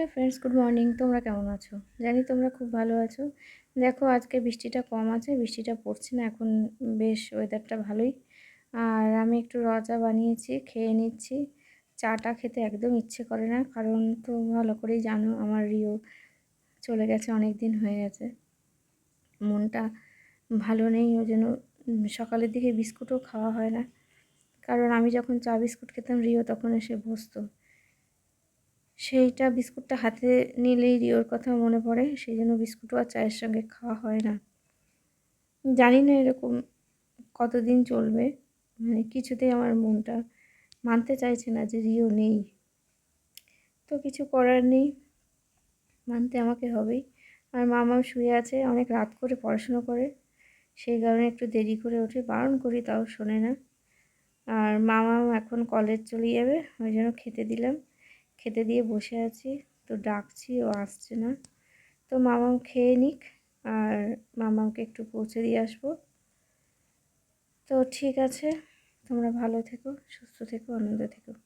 Hello friends good morning তোমরা কেমন আছো? জানি তোমরা খুব ভালো আছো। দেখো, আজকে বৃষ্টিটা কম আছে, বৃষ্টিটা পড়ছে না, এখন বেশ ওয়েদারটা ভালোই। আর আমি একটু রজা বানিয়েছি, খেয়ে নিচ্ছি। চাটা খেতে একদম ইচ্ছে করে না, কারণ তো ভালো করেই জানো, আমার রিও চলে গেছে অনেক দিন হয়ে গেছে। মনটা ভালো নেই, ওই জন্য সকালের দিকে বিস্কুটও খাওয়া হয় না। কারণ আমি যখন চা বিস্কুট খেতাম, রিও তখন এসে বসতো। সেইটা বিস্কুটটা হাতে নিলেই রিওর কথা মনে পড়ে, সেই জন্য বিস্কুটও আর চায়ের সঙ্গে খাওয়া হয় না। জানি না এরকম কতদিন চলবে মানে কিছুতেই আমার মনটা মানতে চাইছে না যে রিও নেই। তো কিছু করার নেই, মানতে আমাকে হবেই। আর মামাও শুয়ে আছে, অনেক রাত করে পড়াশুনো করে, সেই কারণে একটু দেরি করে ওঠে বারণ করি, তাও শোনে না। আর মামাও এখন কলেজ চলে যাবে, ওই জন্য খেতে দিলাম। খেতে দিয়ে বসে আছি। তো ডাকছি, ও আসছে না। তো মামাম খেয়ে নিক, আর মামামকে একটু পৌঁছে দিয়ে আসব। তো ঠিক আছে, তোমরা ভালো থেকো, সুস্থ থেকো, আনন্দ থেকো।